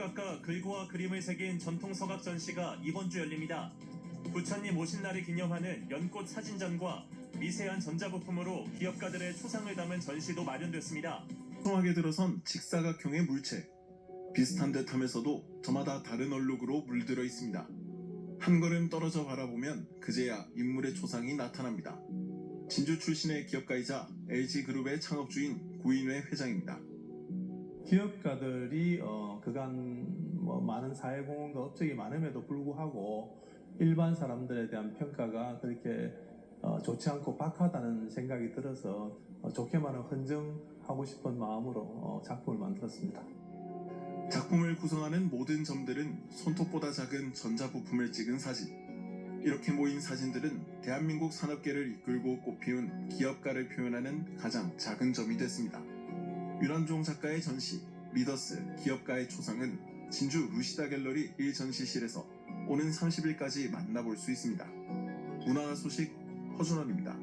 깎아 글과 그림을 새긴 전통 서각 전시가 이번 주 열립니다. 부처님 오신 날을 기념하는 연꽃 사진전과 미세한 전자부품으로 기업가들의 초상을 담은 전시도 마련됐습니다. 통하게 들어선 직사각형의 물체. 비슷한 듯 하면서도 저마다 다른 얼룩으로 물들어 있습니다. 한 걸음 떨어져 바라보면 그제야 인물의 초상이 나타납니다. 진주 출신의 기업가이자 LG그룹의 창업주인 구인회 회장입니다. 기업가들이 어, 그간 뭐 많은 사회공헌과 업적이 많음에도 불구하고 일반 사람들에 대한 평가가 그렇게 어, 좋지 않고 박하다는 생각이 들어서 어, 좋게 말하면 헌정하고 싶은 마음으로 어, 작품을 만들었습니다. 작품을 구성하는 모든 점들은 손톱보다 작은 전자부품을 찍은 사진. 이렇게 모인 사진들은 대한민국 산업계를 이끌고 꽃피운 기업가를 표현하는 가장 작은 점이 됐습니다. 유란종 작가의 전시 리더스 기업가의 초상은 진주 루시다 갤러리 1전시실에서 오는 30일까지 만나볼 수 있습니다. 문화 소식 허준원입니다.